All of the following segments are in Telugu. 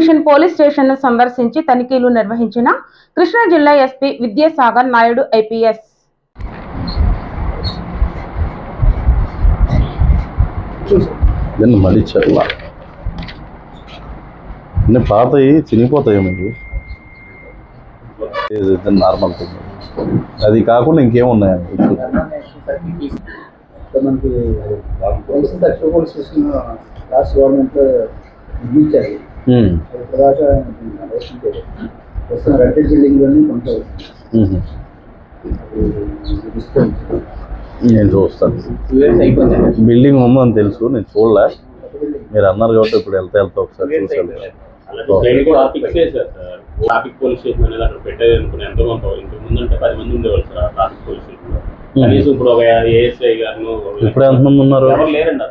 జంక్షన్ పోలీస్ స్టేషన్ను సందర్శించి తనిఖీలు నిర్వహించిన కృష్ణా జిల్లా ఎస్పీ విద్యాసాగర్ నాయుడు ఐపీఎస్. దీన్ని అన్ని పాతవి చినిగిపోతాయి మీకు నార్మల్ థింగ్. అది కాకుండా ఇంకేమున్నాయండి మనకి రాష్ట్ర గవర్నమెంట్ వస్తున్న రెంటెడ్ బిల్డింగ్లోనే కొనసాగుతుంది. నేను చూస్తాను. బిల్డింగ్ ఉందని తెలుసు నేను చూడలే. మీరు అన్నారు కాబట్టి ఇప్పుడు వెళ్తే వెళ్తా ఒకసారి చూసాను ట్రాఫిక్ పోలీస్ స్టేషన్ అనేది అక్కడ పెట్టేది అనుకుని ఎంతో కొంత ఇంతకు ముందు అంటే పది మంది ఉండేవాళ్ళు సార్ ఆ ట్రాఫిక్ పోలీస్ స్టేషన్లో కనీసం ఇప్పుడు ఒక ఏఎస్ఐ గారు ఇప్పుడు ఎంతమంది ఉన్నారు? ఎవరు లేరండి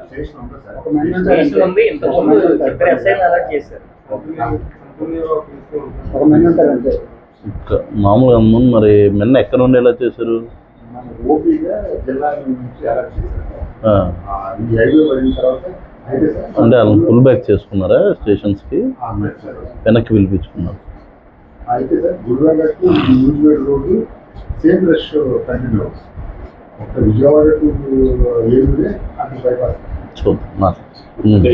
మామూలుగా అమ్మ మరి నిన్న ఎక్కడ నుండి ఎలా చేశారు అంటే వాళ్ళని ఫుల్ బ్యాక్ చేసుకున్నారా స్టేషన్స్కి. వెనక్కి పిలిపించుకున్నారు. అయితే sir road same rush continue అవుతుంది. విజయవాడ చూద్దాం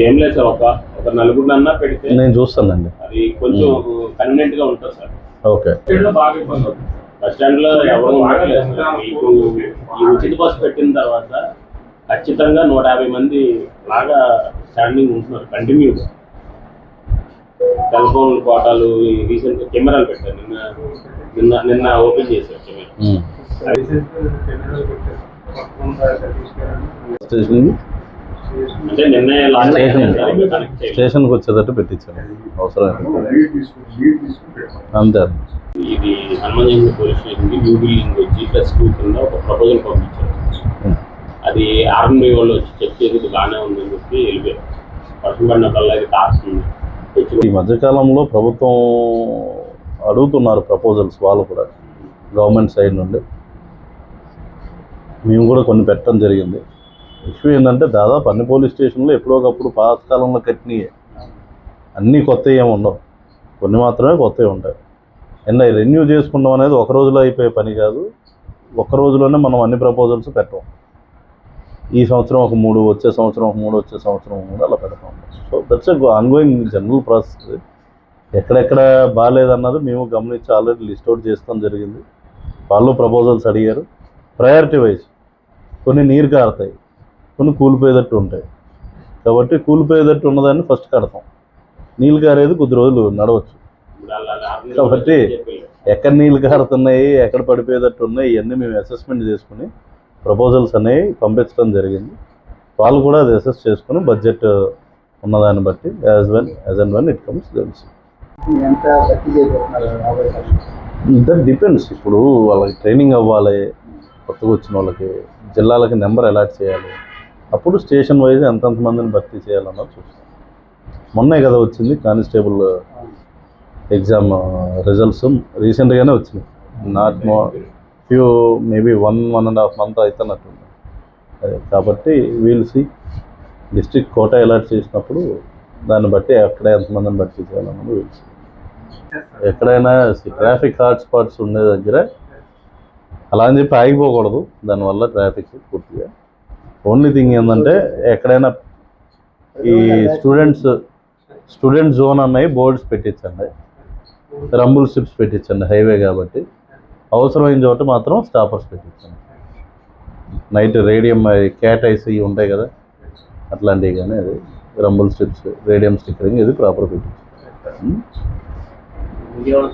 ఏం లేదు సార్ ఒక ఒక నలుగురు అన్నా పెడితే నేను చూస్తానండి. అది కొంచెం కన్వీనియంట్గా ఉంటుంది సార్. ఓకే. బాగా ఇబ్బంది అవుతుంది. బస్ స్టాండ్లో ఎవరు ఈ ఉచిత బస్సు పెట్టిన తర్వాత ఖచ్చితంగా నూట యాభై మంది లాగా స్టాండింగ్ ఉంటున్నారు కంటిన్యూగా సెల్ ఫోన్ కోటాలు రీసెంట్ కెమెరాలు పెట్టారు నిన్న. నిన్న నిన్న ఓపెన్ ఉమ్. స్టేషన్ అంటే నిన్నే లాంచ్ స్టేషన్కి. వచ్చేటట్టు పెట్టించాను అవసరం అంతే. ఇది హనుమాన్ జంక్షన్ పోలీస్ స్టేషన్కి new building G plus two కింద ఒక ప్రపోజల్ పంపించారు. అది ఆర్మీ వాళ్ళు వచ్చి చెక్ చేసి ఇది బాగానే ఉందని చెప్పి వెళ్ళిపోయారు. వర్షం పడినప్పుడల్లా ఇది కాస్తుంది ఈ మధ్యకాలంలో ప్రభుత్వం అడుగుతున్నారు ప్రపోజల్స్ వాళ్ళు కూడా గవర్నమెంట్ సైడ్ నుండి. మేము కూడా కొన్ని పెట్టడం జరిగింది. ఇష్యూ ఏంటంటే దాదాపు అన్ని పోలీస్ స్టేషన్లు ఎప్పుడో ఒకప్పుడు పాతకాలంలో కట్టినయే. అన్నీ కొత్త ఏమి ఉండవు. కొన్ని మాత్రమే కొత్తవి ఉంటాయి. అండ్ రెన్యూ చేసుకుంటాం అనేది ఒక రోజులో అయిపోయే పని కాదు. ఒక రోజులోనే మనం అన్ని ప్రపోజల్స్ పెట్టం. ఈ సంవత్సరం ఒక మూడు వచ్చే సంవత్సరం ఒక మూడు వచ్చే సంవత్సరం ఒక మూడు అలా పెడతాం. So that's ongoing general process ఎక్కడెక్కడ బాగాలేదన్నది మేము గమనించి ఆల్రెడీ లిస్ట్ అవుట్ చేస్తాం జరిగింది. వాళ్ళు ప్రపోజల్స్ అడిగారు. ప్రయారిటీ వైజ్ కొన్ని నీరు కారుతాయి కొన్ని కూలిపోయేటట్టు ఉంటాయి. కాబట్టి కూలిపోయేటట్టు ఉన్నదాన్ని ఫస్ట్ కడతాం. నీళ్ళు కారేది కొద్ది రోజులు నడవచ్చు. కాబట్టి ఎక్కడ నీళ్ళు కారుతున్నాయి ఎక్కడ పడిపోయేటట్టు ఉన్నాయి ఇవన్నీ మేము అసెస్మెంట్ చేసుకుని ప్రపోజల్స్ అనేవి పంపించడం జరిగింది. వాళ్ళు కూడా అది అసెస్ చేసుకుని బడ్జెట్ ఉన్నదాన్ని బట్టి as when as and when it comes తెలుసు ఎంత దట్ డిపెండ్స్ ఇప్పుడు వాళ్ళకి ట్రైనింగ్ అవ్వాలి కొత్తగా వచ్చిన వాళ్ళకి జిల్లాలకి నెంబర్ అలాట్ చేయాలి. అప్పుడు స్టేషన్ వైజ్ ఎంతంత మందిని భర్తీ చేయాలన్నది చూస్తాం. మొన్నే కదా వచ్చింది కానిస్టేబుల్ ఎగ్జామ్ రిజల్ట్స్ రీసెంట్గానే వచ్చినాయి. Not more few maybe one one and half month అవుతున్నట్టుంది అదే కాబట్టి we'll see district quota allot చేసినప్పుడు దాన్ని బట్టి ఎక్కడ ఎంతమందిని భర్తీ చేయాలన్నది ఎక్కడైనా ట్రాఫిక్ హాట్స్పాట్స్ ఉండే దగ్గర అలా అని చెప్పి ఆగిపోకూడదు. దానివల్ల ట్రాఫిక్ పూర్తిగా ఓన్లీ థింగ్ ఏంటంటే ఎక్కడైనా ఈ స్టూడెంట్స్ స్టూడెంట్ జోన్ అన్నవి బోర్డ్స్ పెట్టించండి. రంబుల్ స్ట్రిప్స్ పెట్టించండి హైవే కాబట్టి. అవసరమైన చోట మాత్రం స్టాపర్స్ పెట్టించండి. నైట్ రేడియం క్యాట్ ఐస్ ఇవి ఉంటాయి కదా అట్లాంటివి కానీ అది రంబుల్ స్ట్రిప్స్ రేడియం స్టిక్కరింగ్ ఇది ప్రాపర్ పెట్టించండి విజయవాడ